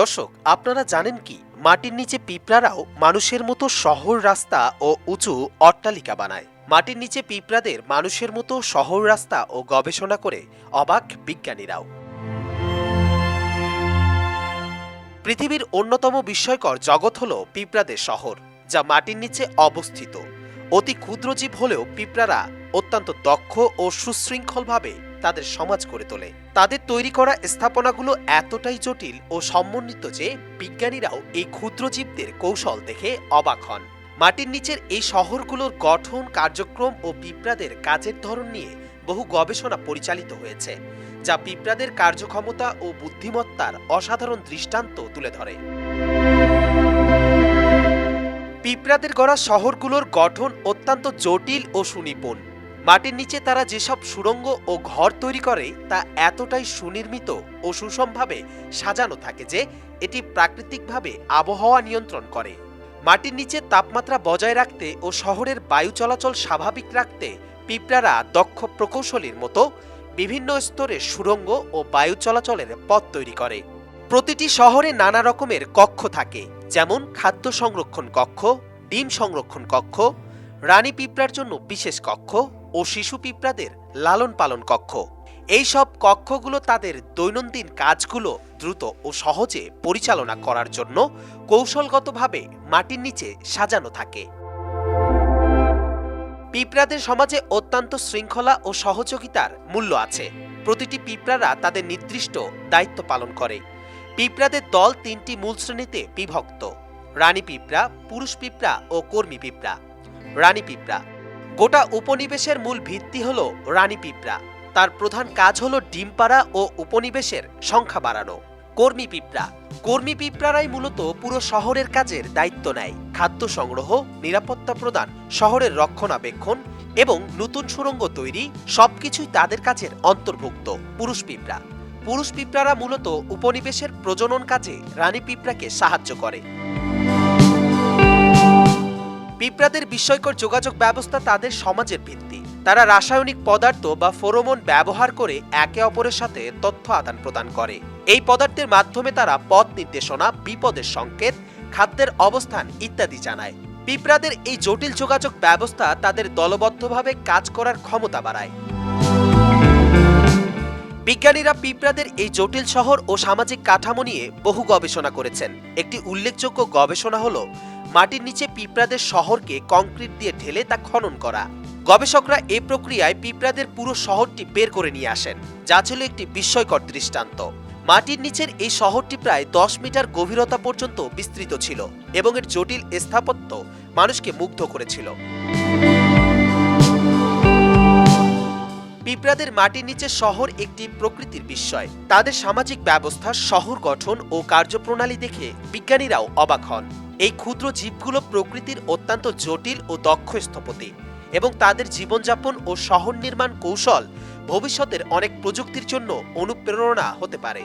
দর্শক, আপনারা জানেন কি? মাটির নিচে পিঁপড়ারাও মানুষের মতো শহর রাস্তা ও উঁচু অট্টালিকা বানায়। মাটির নিচে পিঁপড়াদের মানুষের মতো শহর রাস্তা ও গবেষণা করে অবাক বিজ্ঞানীরাও। পৃথিবীর অন্যতম বিস্ময়কর জগৎ হল পিঁপড়াদের শহর, যা মাটির নিচে অবস্থিত। অতি ক্ষুদ্র জীব হলেও পিঁপড়ারা অত্যন্ত দক্ষ ও সুশৃঙ্খলভাবে তাদের সমাজ গড়ে তোলে। তাদের তৈরি করা স্থাপনাগুলো এতটাই জটিল ও সমন্বিত যে বিজ্ঞানীরাও এই ক্ষুদ্র জীবদের কৌশল দেখে অবাক হন। মাটির নিচের এই শহরগুলোর গঠন, কার্যক্রম ও পিঁপড়াদের কাজের ধরন নিয়ে বহু গবেষণা পরিচালিত হয়েছে, যা পিঁপড়াদের কার্যক্ষমতা ও বুদ্ধিমত্তার অসাধারণ দৃষ্টান্ত তুলে ধরে। পিঁপড়াদের গড়া শহরগুলোর গঠন অত্যন্ত জটিল ও সুনিপুণ। মাটির নিচে তারা যেসব সুড়ঙ্গ ও ঘর তৈরি করে, তা এতটাই সুনির্মিত ও সুষমভাবে সাজানো থাকে যে, এটি প্রাকৃতিকভাবে আবহাওয়া নিয়ন্ত্রণ করে। মাটির নিচে তাপমাত্রা বজায় রাখতে ও শহরের বায়ু চলাচল স্বাভাবিক রাখতে পিঁপড়ারা দক্ষ প্রকৌশলীর মতো বিভিন্ন স্তরে সুড়ঙ্গ ও বায়ু চলাচলের পথ তৈরি করে। প্রতিটি শহরে নানা রকমের কক্ষ থাকে, যেমন খাদ্য সংরক্ষণ কক্ষ, ডিম সংরক্ষণ কক্ষ, রানী পিঁপড়ার জন্য বিশেষ কক্ষ ও শিশু পিঁপড়াদের লালন পালন কক্ষ। এই সব কক্ষগুলো তাদের দৈনন্দিন কাজগুলো দ্রুত ও সহজে পরিচালনা করার জন্য কৌশলগতভাবে মাটির নিচে সাজানো থাকে। পিঁপড়াদের সমাজে অত্যন্ত শৃঙ্খলা ও সহযোগিতার মূল্য আছে। প্রতিটি পিঁপড়ারা তাদের নির্দিষ্ট দায়িত্ব পালন করে। পিঁপড়াদের দল তিনটি মূল শ্রেণীতে বিভক্ত। রানী পিঁপড়া, পুরুষ পিঁপড়া ও কর্মী পিঁপড়া। রানী পিঁপড়া গোটা উপনিবেশের মূল ভিত্তি হল রানী পিঁপড়া। তার প্রধান কাজ হল ডিম পাড়া ও উপনিবেশের সংখ্যা বাড়ানো। কর্মী পিঁপড়া। কর্মী পিঁপড়ারাই মূলত পুরো শহরের কাজের দায়িত্ব নেয়। খাদ্য সংগ্রহ, নিরাপত্তা প্রদান, শহরের রক্ষণাবেক্ষণ এবং নতুন সুড়ঙ্গ তৈরি সবকিছুই তাদের কাজের অন্তর্ভুক্ত, পুরুষ পিঁপড়া। পুরুষ পিঁপড়ারা মূলত উপনিবেশের প্রজনন কাজে রানী পিঁপড়াকে সাহায্য করে। পিঁপড়াদের বিস্ময়কর যোগাযোগ ব্যবস্থা তাদের সমাজের ভিত্তি। তারা রাসায়নিক পদার্থ বা ফোরোমন ব্যবহার করে একে অপরের সাথে তথ্য আদান প্রদান করে। এই পদার্থের মাধ্যমে তারা পথ নির্দেশনা, বিপদের সংকেত, খাদ্যের অবস্থান ইত্যাদি জানায়। পিঁপড়াদের এই জটিল যোগাযোগ ব্যবস্থা তাদের দলবদ্ধভাবে কাজ করার ক্ষমতা বাড়ায়। বিজ্ঞানীরা পিঁপড়াদের এই জটিল শহর ও সামাজিক কাঠামো নিয়ে বহু গবেষণা করেছেন। একটি উল্লেখযোগ্য গবেষণা হলো মাটির নিচে পিঁপড়াদের শহরকে কংক্রিট দিয়ে ঢেলে তা খনন করা। গবেষকরা এই প্রক্রিয়ায় পিঁপড়াদের পুরো শহরটি বের করে নিয়ে আসেন, যা ছিল একটি বিস্ময়কর দৃষ্টান্ত। মাটির নিচের এই শহরটি প্রায় দশ মিটার গভীরতা পর্যন্ত বিস্তৃত ছিল এবং এর জটিল স্থাপত্য মানুষকে মুগ্ধ করেছিল। পিঁপড়াদের মাটির নিচে শহর একটি প্রকৃতির বিস্ময়। তাদের সামাজিক ব্যবস্থা, শহর গঠন ও কার্যপ্রণালী দেখে বিজ্ঞানীরাও অবাক হন। এই ক্ষুদ্র জীবগুলো প্রকৃতির অত্যন্ত জটিল ও দক্ষ স্থপতি এবং তাদের জীবনযাপন ও শহর নির্মাণ কৌশল ভবিষ্যতের অনেক প্রযুক্তির জন্য অনুপ্রেরণা হতে পারে।